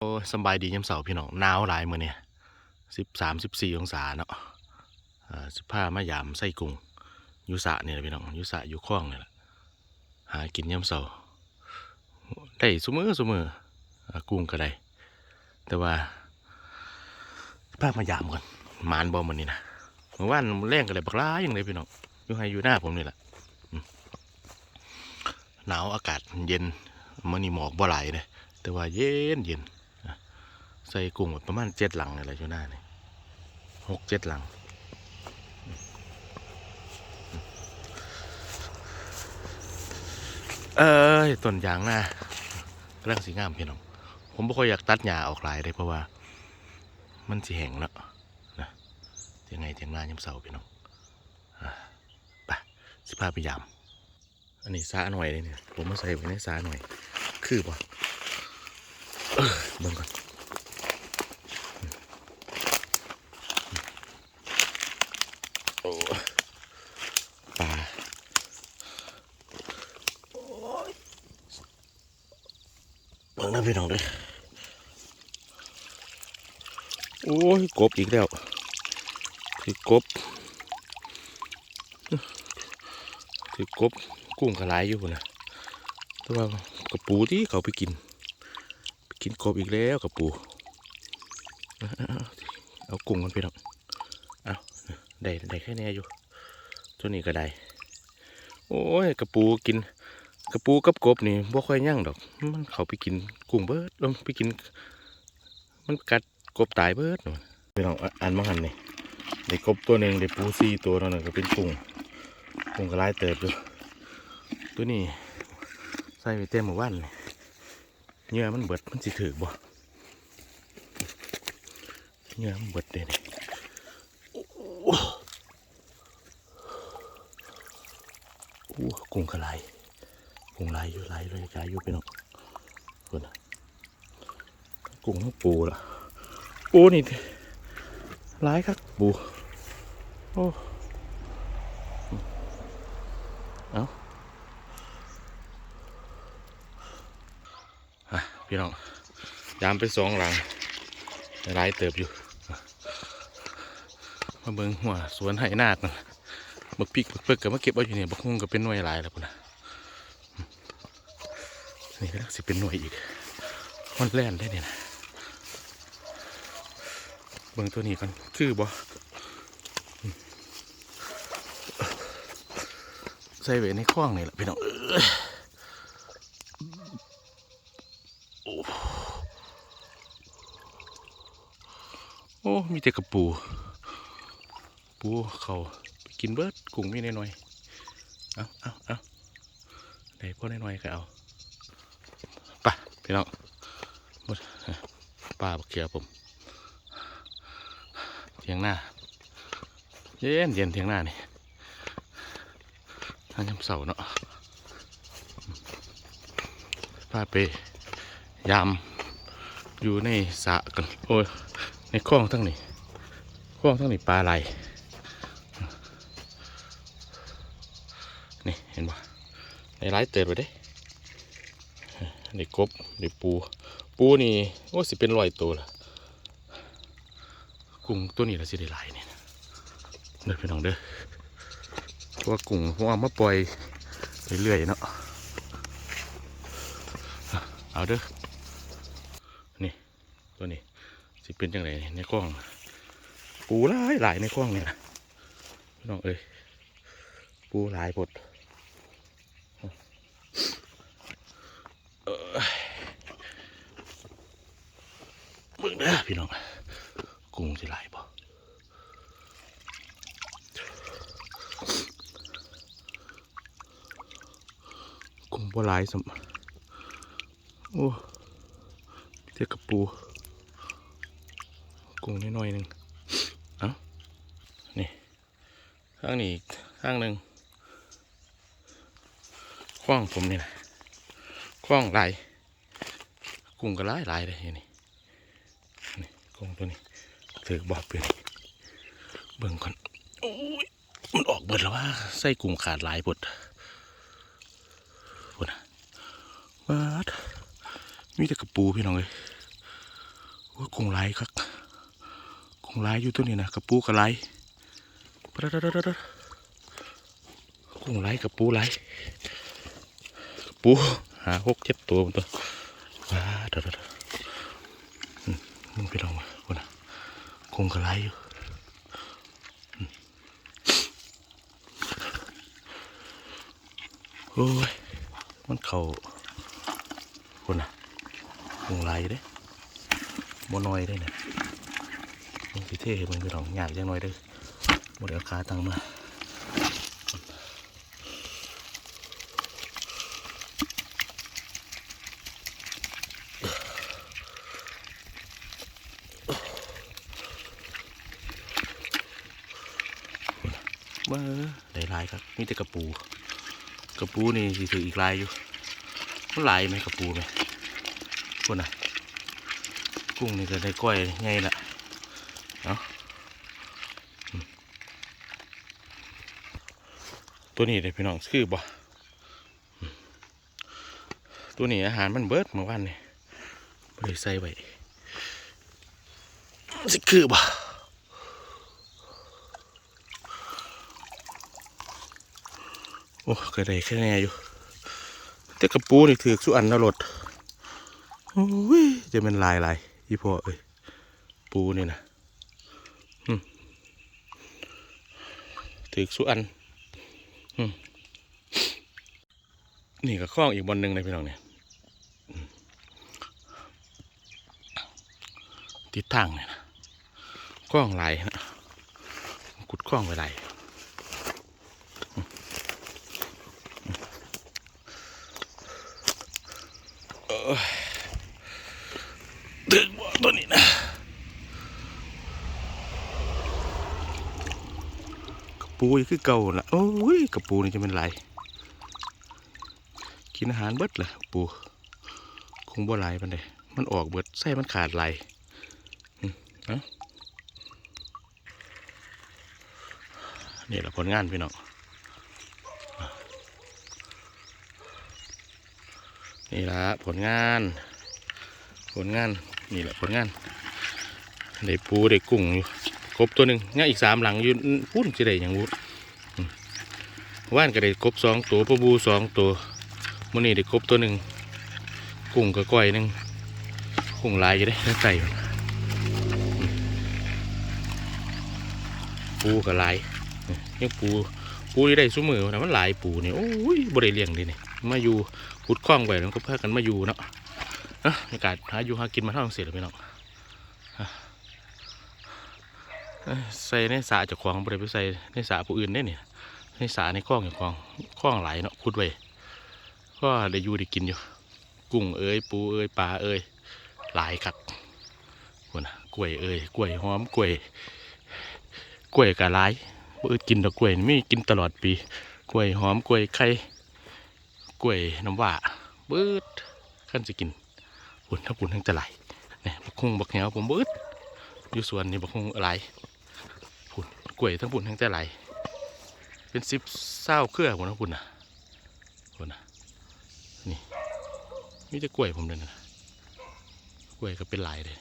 โอ้สบายดียามเสาร์พี่น้องหนาวหลายมื้อเนี่ยสิบสามสิบสี่องศาเนาะอ่าสิบห้ามายามไส้กุ้งยุสะเนี่ยพี่น้องยุสะอยู่คลองเนี่ยแหละหากินยามเสาร์ได้ซุมือซุมืออากุ้งก็ได้แต่ว่าพามายามก่อนหมานบอมันนี่นะเมื่อวานแรงกันเลยบักร้ายอย่างเลยพี่น้องอยู่ให้อยู่หน้าผมนี่แหละหนาวอากาศเย็นมันนี่หมอกบ่ไหลเลยแต่ว่าเย็นเย็น ใส่กุ้งประมาณเจ็ดหลังอะไรอยู่หน้านี่หกเจ็ดหลัง เอ้ยต้นยางหน้ากำลังสีงามพี่น้อง ผมไม่ค่อยอยากตัดหญ้าออกหลายเลยเพราะว่า มันสีแห้งแล้วนะยังไงเทียงหน้ายามเสาร์พี่น้องอไปสิพาไปยามอันนี้ซาหน่อยเลยเนี่ย ผมมาใส่ไว้ในซาหน่อย คือป่ะเออเบิ่งก่อน โอ้ ปลาเบิ่งนะพี่น้องเด้อโอ้ยกบอีกแล้วคือกบคือกบกุ้งกระไรอยู่นะแต่ว่ากระปูที่เขาไปกินไปกินกบอีกแล้วกระปู เอากุ้งกันพี่น้องเอา ได้ได้แค่แนี้อยู่ ตัวนี้ก็ได้ โอ้ยกระปูกิน กระปูกับกบนี่บ่ค่อยยั่งดอก มันเขาไปกินกุ้งเบิดลงไปกิน มันกัดกบตายเบิดหนู่นพี่น้องอะอันมาหันนี่ได้กบตัวหนึ่งได้ปูสี่ตัวนั่นก็เป็นกุ้งกุ้งก็หลายเติบอยู่ตัวนี้ใส่ไปเต็มหมู่บ้านนี่เหงื่อมันเบิดมันสิถือบ่เหงื่อมันเบิดเด้นี่ กุ้งกระไรกุ้งลายอยู่ลายเลยกายอยู่ไปน้องคนน่ะกุ้งทั้งปูล่ะปูนี่ลายครับปูโอ้เอาพี่น้องยามไปสองหลังลายเติบอยู่มาเบิงหัวสวนไหนาดนั่น บักพริกบักเพิกกับมาเก็บเอาอยู่เนี่ยบักฮุงก็เป็นหน่วยหลายแล้วพุ่นนะนี่ก็สิเป็นหน่วยอีกมันแล่นได้เนี่ยนะเบิ่งตัวนี้กันคือบ่อืมใส่ไว้ในข้องนี่แหละพี่น้องโอ้โอ้มีแต่กระปู ปูเขาไป กินเบิดกุ้งมีน้อยเอาเอาเอาได้พอน้อยๆก็เอาไปพี่น้องหมดปลาบักเขียวผมเทียงหน้า เย็นเย็นเทียงหน้านี่ทางยำเสาเนาะพาไปยามอยู่ในสะกันโอ้ยในคลองทั้งนี้คลองทั้งนี้ปลาไหล นี่เห็นปะในร้เติดไปเด้ในกบในปู ปูนี่โอ้สิเป็นรอยตัวละกุ้งตัวนี้ละสิได้หลายเนี่ยเด้อพี่น้องเด้อเพราะว่ากุ้งผมเอามาปล่อยเรื่อยๆเนาะเอาเด้อนี่ตัวนี้สิเป็นจังไรในกล้อง ปูหลายหลายในกล้องเนี่ยนะพี่น้องเอ้ยปูหลายปด เบิ่งเด้อพี่น้องกุ้งสิหลบ่กุ้งบ่หลสมโอ้เทียกระปูกุ้งน้อยๆหนึ่งเอ้านี่ข้างนี้ข้างหนึ่งคว้างผมนี่นะคว้างไหลกุ้งก็หลายหลเลยนี่นี่ กงตัวนี้ถือบอกเป็นเบิ่งก่อนโอ้ยมันออกเบิดแล้วว่าไส้กุ้งขาดหลายบดพุ่นะวัดมีแต่กระปูพี่น้องเลยโอ้ยกุ้งลายครับกุ้งลายอยู่ตัวนี้นะกระปูกระไรปะดะดดกุ้งลายกระปูลายกระปูหาหกเจ็ดตัวมันตัวว้าดะดดะอื มึงไปลองมาคนนะกุ้งกระไรอยู่โอ้ย มันเขาคนนะกุ้งลายอยู่เด้บน้อยได้เนี่ยมันสิเท่มันคือดอกหยาดยังน้อยเด้อบ่ได้เอาขาตังมา บ้อได้หลายครับมีแต่กระปู กระปูนี่สิถืออีกลายอยู่มันหลายไหมกระปูไหมคนน่ะกุ้งนี่ก็ได้ก้อยไงล่ะเนาะตัวนี้เลยพี่น้องคือบ่ตัวนี้อาหารมันเบิดเมื่อวานนี่ไม่ได้ใส่ไว้สิคือบ่ โอ้ก็ได้แค่แน่อยู่ แต่กระปูนี่ถือสุอันนรถโอ้ยจะเป็นลายลายอีพ่อเอ้ยปูนี่นะถือสุอันนี่ก็คล้องอีกบนหนึ่งเลยพี่น้องเนี่ยติดทางเนี่ยนะคล้องลายนะกุดคล้องไว้ล ดึงบ่ตัวนี้นะกระปูนี่คือเก่าละโอ้ยกระปูนี่จะเป็นไรกินอาหารเบิดเลยปูคงบ่ไหลายมันเลยมันออกเบิดไส้มันขาดไหลาะนี่แหละผลงานพี่น้อง นี่ละผลงาน ผลงานนี่แหละผลงานได้ปูได้กุ้งอยู่กบตัวหนึ่งง่ายอีกสามหลังอยู่พุ่นจะได้อย่างวุ้ว่านก็ได้กบสองตัวปลาบูสองตัวมื่อนี้ได้กบตัวหนึ่งกุ้งก็ก้อยหนึ่งกุ้งลายจะได้ทั้งใส่ปูก็หลายยังปูปูได้ซุ้มือนะมันหลายปูนี่โอ้ยบริเลี้ยงดิเนี่ยมาอยู่ ขุดคล้องไว้แล้วก็พากันมาอยู่เนาะนะอากาศหาอยู่หากินมาเท่าเสียแล้วพี่น้องอะใส่ในสาจะคลองบริไปใส่ในสาผู้อื่นได้เนี่ยในสาในคลองอย่างคลองคลองไหลเนาะพูดไว้ก็ได้อยู่ได้กินอยู่ กุ้งเอ้ยปูเอ้ยปลาเอ้ยหลายคักคนนะกล้วยเอ้ยกล้วยหอมกล้วยกล้วยกะหลายบ่อึดกินดอกกล้วยนี่กินตลอดปี กล้วยหอมกล้วยไข่ กล้วยน้ำว่าเบิดขั้นจะกินปุ่นถ้าปุ่นทั้งจะไหลเนี่ยบักคงบักเหวผมเบิดอยู่สวนนี่บักคงอะไรปุ่นกล้วยทั้งปุ่นทั้งจะไหลเป็นซิบเศร้าเครือผมนะปุ่นนะปุ่นนะนี่มีแต่กล้วยผมเลยนะกล้วยก็เป็นหลายเลย